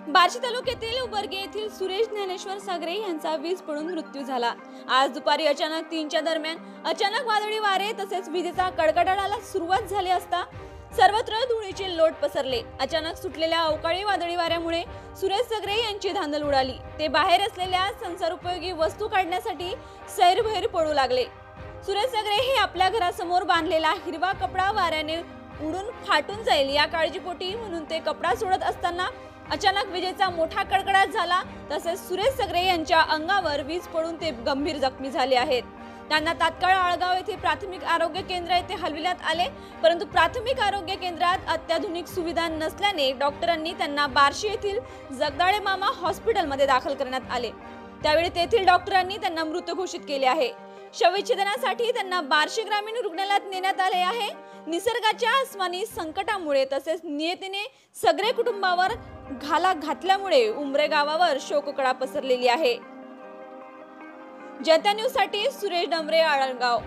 बार्शी तालुक्यातील उबर्गे येथील सुरेश ज्ञानेश्वर सागरे यांचा वीज पडून मृत्यू झाला. आज दुपारी अचानक तीनच्या दरम्यान अचानक वादळी वारे तसेच विजेचा कडकडाटाला सुरुवात झाली असता सर्वत्र धुळीचे लोट पसरले. अचानक सुटलेल्या अवकाळी वादळी वाऱ्यामुळे सुरेश सगरे यांची धांदल उडाली. ते बाहेर असलेल्या संसारोपयोगी वस्तू काढण्यासाठी सैरभैर पडू लागले. सुरेश सगरे हे आपल्या घरासमोर बांधलेला हिरवा कपडा वाऱ्याने उडून फाटून जाईल या काळजीपोटी म्हणून ते कपडा सोडत असताना अचानक विजेचा मोठा कडकडाट झाला तसेच सुरेश सगरे यांच्या अंगावर वीज पडून ते गंभीर जखमी झाले आहेत. त्यांना तात्काळ आळगाव येथे प्राथमिक आरोग्य केंद्र येथे हलविण्यात आले परंतु प्राथमिक आरोग्य केंद्रात अत्याधुनिक सुविधा नसल्याने डॉक्टरांनी त्यांना बार्शी येथील जगदाळे मामा हॉस्पिटलमध्ये दाखल करण्यात आले. त्यावेळी तेथील डॉक्टरांनी त्यांना मृत घोषित केले आहे. शवविच्छेदनासाठी त्यांना बार्शी ग्रामीण रुग्णालयात नेण्यात आले आहे. निसर्गाच्या आसमानी संकटामुळे तसेच नियतीने सगळे कुटुंबावर घाला घातल्यामुळे उमरे गावावर शोककळा पसरलेली आहे. जनता न्यूजसाठी सुरेश डमरे आळणगाव.